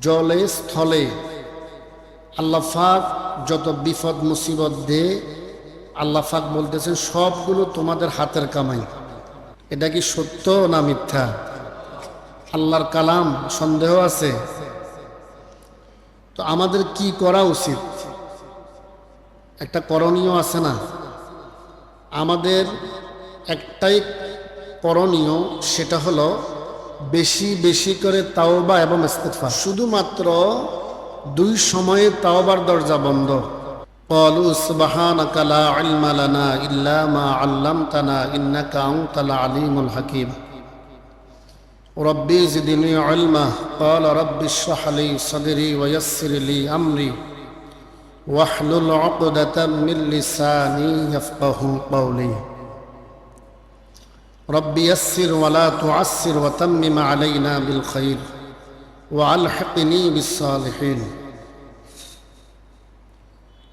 জলে, স্থলে। আল্লাফাক যত বিপদ, মুসিবত দে আল্লাফাক বলতেছেন সবগুলো তোমাদের হাতের কামাই। এটা কি সত্য না মিথ্যা? আল্লাহর কালাম, সন্দেহ আছে? তো আমাদের কি করা উচিত? একটা করণীয় আছে না? আমাদের একটাই করণীয়, সেটা হলো বেশি বেশি করে তাওবা এবং ইস্তেগফার শুধুমাত্র দুই সময়ে তাওবার দরজা বন্ধ قالوا سبحانك لا علم لنا إلا ما علمتنا إنك أنت العليم الحكيم ربي زدني علما قال رب اشرح لي صدري ويسر لي أمري واحلل عقدة من لساني يفقه قولي رب يسر ولا تعسر وتمم علينا بالخير وألحقني بالصالحين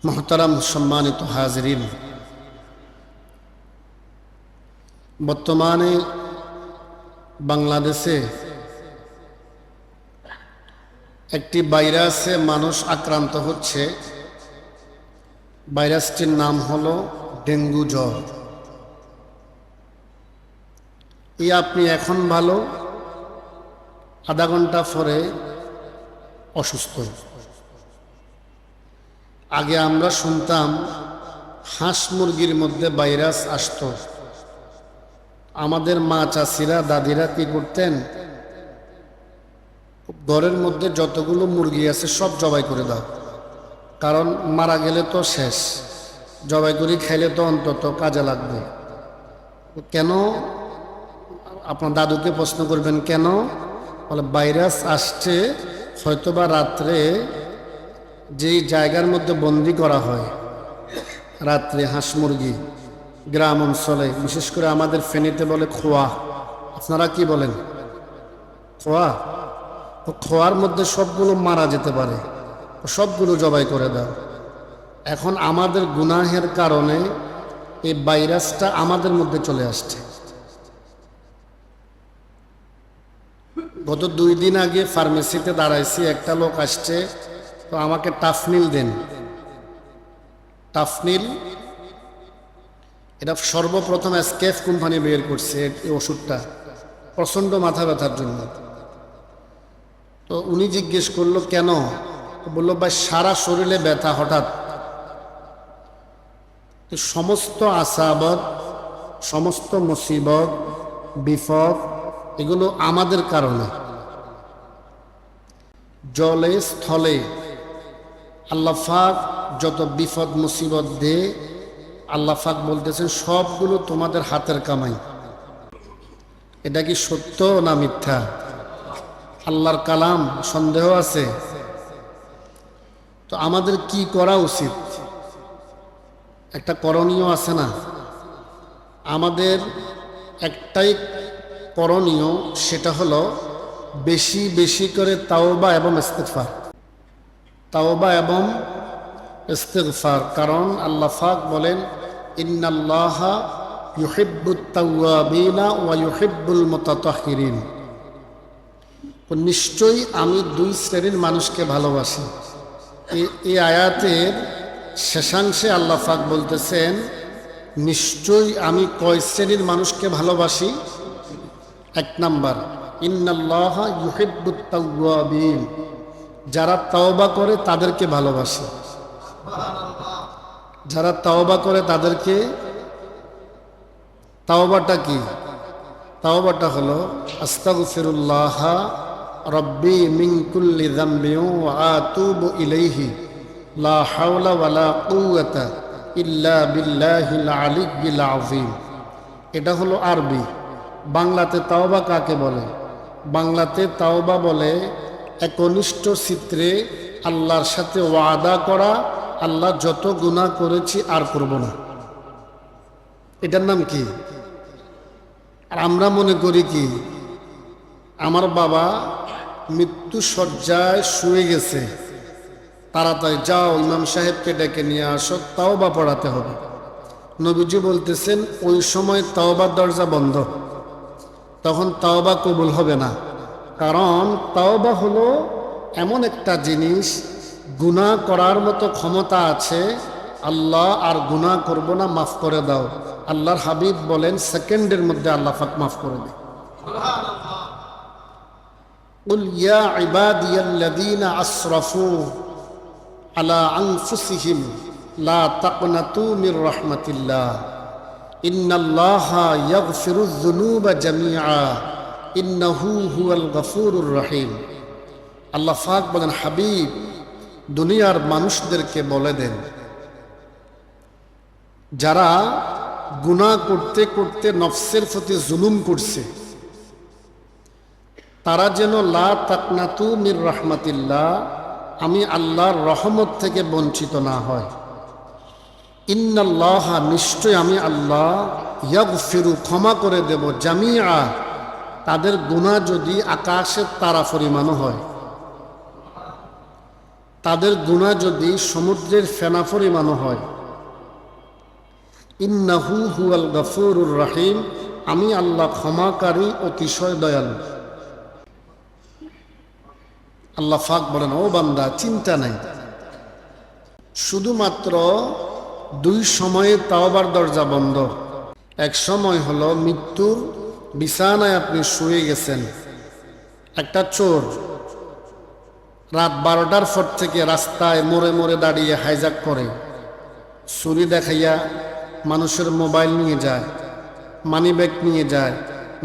محترم সম্মানিত হাজরিন বর্তমানে বাংলাদেশে একটি ভাইরাসে মানুষ আক্রান্ত হচ্ছে ভাইরাসটির নাম হলো ডেঙ্গু জ্বর এই আপনি এখন ভালো। আধা ঘণ্টা পরে অসুস্থ। আগে আমরা শুনতাম হাঁস মুরগির মধ্যে ভাইরাস আসত। আমাদের মা চাষিরা, দাদিরা কি করতেন? ঘরের মধ্যে যতগুলো মুরগি আছে সব জবাই করে দাও। কারণ মারা গেলে তো শেষ। জবাই করে খাইলে তো অন্তত কাজে লাগবে। কেন? আপনার দাদুকে প্রশ্ন করবেন, কেন? বলে, ভাইরাস আসছে হয়তোবা রাত্রে যেই জায়গার মধ্যে বন্দি করা হয়, রাত্রে হাঁস মুরগি গ্রাম অঞ্চলে, বিশেষ করে আমাদের ফেনীতে বলে খোয়া। আপনারা কি বলেন? খোয়া? তো খোয়ার মধ্যে সবগুলো মারা যেতে পারে সবগুলো জবাই করে দাও। এখন আমাদের গুনাহের কারণে এই ভাইরাসটা আমাদের মধ্যে চলে আসছে। গত দুই দিন আগে ফার্মেসিতে দাঁড়াইছি, একটা লোক আসছে, তো আমাকে টাফনিল দেন। টাফনিল এটা সর্বপ্রথম স্কেফ কোম্পানি বের করছে এই ওষুধটা, প্রচণ্ড মাথা ব্যথার জন্য। তো উনি জিজ্ঞেস করল, কেন? বলল, ভাই, সারা শরীরে ব্যথা হঠাৎ। সমস্ত আশাবত সমস্ত মুসিবত, বিপদ, এগুলো আমাদের কারণে। জলে, স্থলে। আল্লাফাক যত বিপদ, মুসিবত দে আল্লাফাক বলতেছেন, সবগুলো তোমাদের হাতের কামাই। এটা কি সত্য না মিথ্যা? আল্লাহর কালাম, সন্দেহ আছে? তো আমাদের কি করা উচিত? একটা করণীয় আছে না? আমাদের একটাই করণীয়, সেটা হলো বেশি বেশি করে তাওবা এবং ইস্তেগফার। তাওবা এবং ইস্তেগফার, কারণ আল্লাহ ফাক বলেন, ইন্নাল্লাহ ইউহিব্বুত তাওয়াবিনা ওয়া ইউহিব্বুল মুতাতাহহিরিন নিশ্চয়ই আমি দুই শ্রেণির মানুষকে ভালোবাসি। এই আয়াতের শেষাংশে আল্লাহ ফাক বলতেছেন, নিশ্চয়ই আমি কয় শ্রেণির মানুষকে ভালোবাসি? এক নাম্বার। যারা তাওবা করে তাদেরকে ভালোবাসে। যারা তাওবা করে তাদেরকে, তাওবাটা কি? তাওবাটা হলো, আস্তাগফিরুল্লাহ রব্বি মিন কুল্লি যামবি ওয়া আতুবু ইলাইহি। লা হাওলা ওয়ালা কুওয়াতা ইল্লা বিল্লাহিল আলিয়্যিল আযীম। এটা হলো আরবি। বাংলাতে তাওবা কাকে বলে? বাংলাতে তাওবা বলে, একনিষ্ঠ চিত্রে আল্লাহর সাথে ওয়াদা করা, আল্লাহ যত গুণা করেছি আর করব না। এটার নাম কি? আর আমরা মনে করি কি, আমার বাবা মৃত্যু শয্যায় শুয়ে গেছে। তাড়াতাড়ি যাও, ইমাম সাহেবকে ডেকে নিয়ে আসো তাও বা পড়াতে হবে। নবীজি বলতেছেন, ওই সময় তাওবার দরজা বন্ধ। তখন তাওবা কবুল হবে না কারণ তাওবা হলো এমন একটা জিনিস গুনাহ করার মতো ক্ষমতা আছে আল্লাহ আর গুনাহ করব না মাফ করে দাও আল্লাহর হাবিব বলেন সেকেন্ডের মধ্যে আল্লাহ ফাক মাফ করে দেয় قل يا عبادي الذين أسرفوا على أنفسهم لا تقنطوا من رحمة الله রহিম। আল্লাহ হাবিব, দুনিয়ার মানুষদেরকে বলে দেন। যারা গুণা করতে করতে নফসের প্রতি জুলুম করছে, তারা যেন লা মির রহমাতিল্লাহ, আমি আল্লাহর রহমত থেকে বঞ্চিত না হয়। ইন্নাল্লাহ নিশ্চয় আমি আল্লাহ ইয়াগ ফিরু ক্ষমা করে দেব জামিয়া তাদের গুণা যদি আকাশের তারা পরিমাণও হয়। তাদের গুণা যদি সমুদ্রের ফেনা পরিমাণও হয়। ইন্নাহু হুয়াল গফুরুর রাহিম। আমি আল্লাহ ক্ষমাকারী, অতিশয় দয়ালু। আল্লাহ ফাক বলেন, ও বান্দা, চিন্তা নাই। শুধুমাত্র দুই সময়ে তাওবার দরজা বন্ধ। এক সময় হলো মৃত্যুর বিছানায় আপনি শুয়ে গেছেন। একটা চোর রাত বারোটার পর থেকে রাস্তায় মোড়ে মোড়ে দাঁড়িয়ে হাইজাক করে। ছুরি দেখাইয়া মানুষের মোবাইল নিয়ে যায়, মানি ব্যাগ নিয়ে যায়,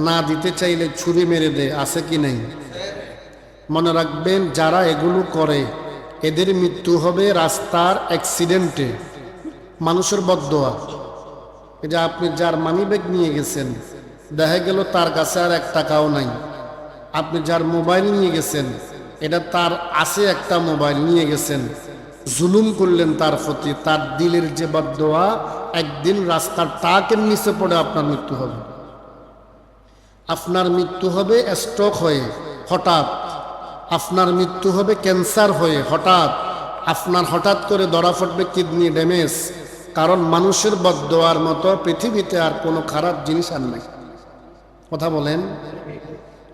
না দিতে চাইলে ছুরি মেরে দেয়, আছে কি নেই? মনে রাখবেন, যারা এগুলো করে, এদের মৃত্যু হবে রাস্তার অ্যাক্সিডেন্টে মানুষের বদোয়া যে আপনি যার মানি ব্যাগ নিয়ে গেছেন, দেখা গেল তার কাছে আর এক টাকাও নাই। আপনি যার মোবাইল নিয়ে গেছেন, এটা তার আছে একটা মোবাইল নিয়ে গেছেন। জুলুম করলেন তার প্রতি, তার দিলের যে বদোয়া একদিন রাস্তার টাকের নিচে পড়ে আপনার মৃত্যু হবে। আপনার মৃত্যু হবে স্ট্রোক হয়ে, হঠাৎ। আপনার মৃত্যু হবে ক্যান্সার হয়ে, হঠাৎ। আপনার হঠাৎ করে ধরা পড়বে কিডনি ড্যামেজ কারণ মানুষের বদোয়ার মতো পৃথিবীতে আর কোনো খারাপ জিনিস আর নাই। কথা বলেন?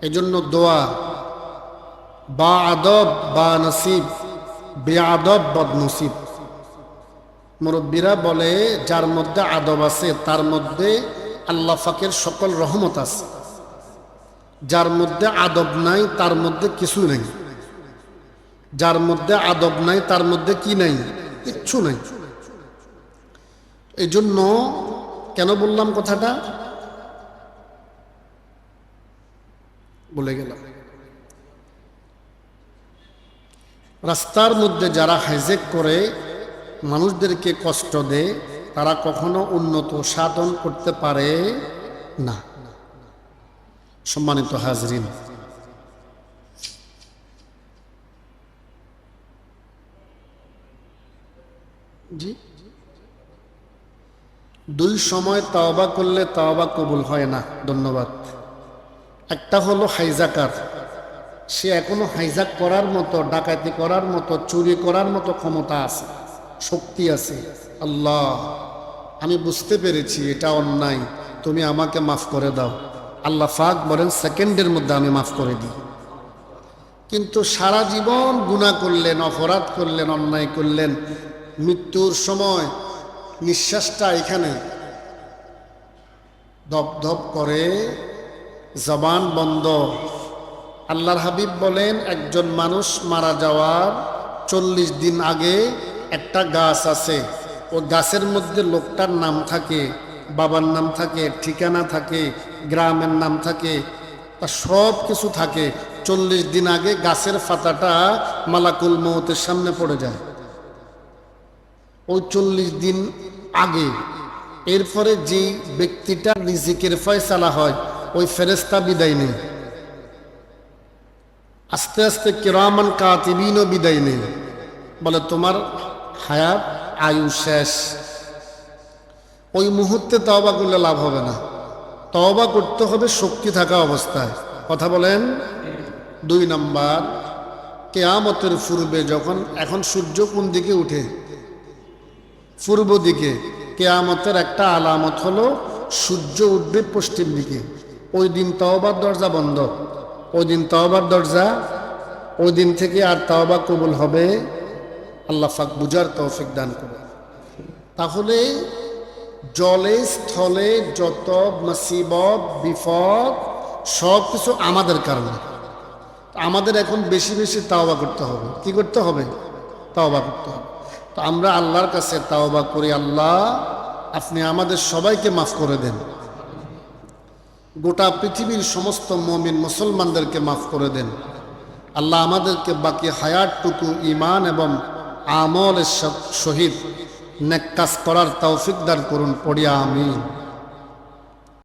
এজন্য দোয়া বা আদব বা নসিব বে আদব বদ নসিব মুরব্বীরা বলে, যার মধ্যে আদব আছে, তার মধ্যে আল্লাহ ফাকের সকল রহমত আছে। যার মধ্যে আদব নাই, তার মধ্যে কিছু নেই। যার মধ্যে আদব নাই, তার মধ্যে কি নাই? কিচ্ছু নাই। এই জন্য কেন বললাম কথাটা? বলে গেলাম। রাস্তার মধ্যে যারা হাইজেক করে, মানুষদেরকে কষ্ট দেয়, তারা কখনো উন্নত সাধন করতে পারে না। সম্মানিত হাজরিন, জি। দুই সময় তাওবা করলে তাওবা কবুল হয় না, ধন্যবাদ। একটা হলো হাইজাকার। সে এখনও হাইজাক করার মতো, ডাকাতি করার মতো, চুরি করার মতো ক্ষমতা আছে, শক্তি আছে। আল্লাহ, আমি বুঝতে পেরেছি এটা অন্যায়, তুমি আমাকে মাফ করে দাও। আল্লাহ ফাক বলেন, সেকেন্ডের মধ্যে আমি মাফ করে দিই। কিন্তু সারা জীবন গুণা করলেন, অপরাধ করলেন, অন্যায় করলেন, মৃত্যুর সময় নিঃশ্বাসটা এখানে ধপ করে জবান বন্ধ। আল্লাহর হাবিব বলেন, একজন মানুষ মারা যাওয়ার চল্লিশ দিন আগে একটা গাছ আছে। ও গাছের মধ্যে লোকটার নাম থাকে, বাবার নাম থাকে, ঠিকানা থাকে, গ্রামের নাম থাকে, তা সব কিছু থাকে। চল্লিশ দিন আগে গাছের পাতাটা মালাকুল মৌতের সামনে পড়ে যায়। চল্লিশ দিন আগে। এরপরে যে ব্যক্তিটা রিজিকের ফয়সালা হয়, ওই ফেরেস্তা বিদায় নেই আস্তে আস্তে কেরামান কাতিবিনও বিদায় নেই বলে, তোমার হায়াত, আয়ু শেষ। ওই মুহূর্তে তওবা করলে লাভ হবে না। তওবা করতে হবে শক্তি থাকা অবস্থায়। কথা বলেন। দুই নাম্বার, কেয়ামতের পূর্বে যখন, এখন সূর্য কোন দিকে উঠে? পূর্ব দিকে, কেয়ামতের একটা আলামত হলো, সূর্য উঠবে পশ্চিম দিকে। ওই দিন তওবার দরজা বন্ধ। ওই দিন তওবার দরজা, ওই দিন থেকে আর তাওবা কবুল হবে। আল্লাহ ফাক বুঝার তৌফিক দান করে তাহলে জলে, স্থলে যত মুসিবত, বিপদ সব কিছু আমাদের কারণে। আমাদের এখন বেশি বেশি তাওবা করতে হবে। কি করতে হবে? তাওবা করতে হবে। তো আমরা আল্লাহর কাছে তাওবা করি, আল্লাহ, আপনি আমাদের সবাইকে মাফ করে দেন। গোটা পৃথিবীর সমস্ত মমিন মুসলমানদেরকে মাফ করে দেন। আল্লাহ আমাদেরকে বাকি হায়াতটুকু ইমান এবং আমলের সহিত নেক কাজ করার তৌফিক করুন পড়িয়া আমিন।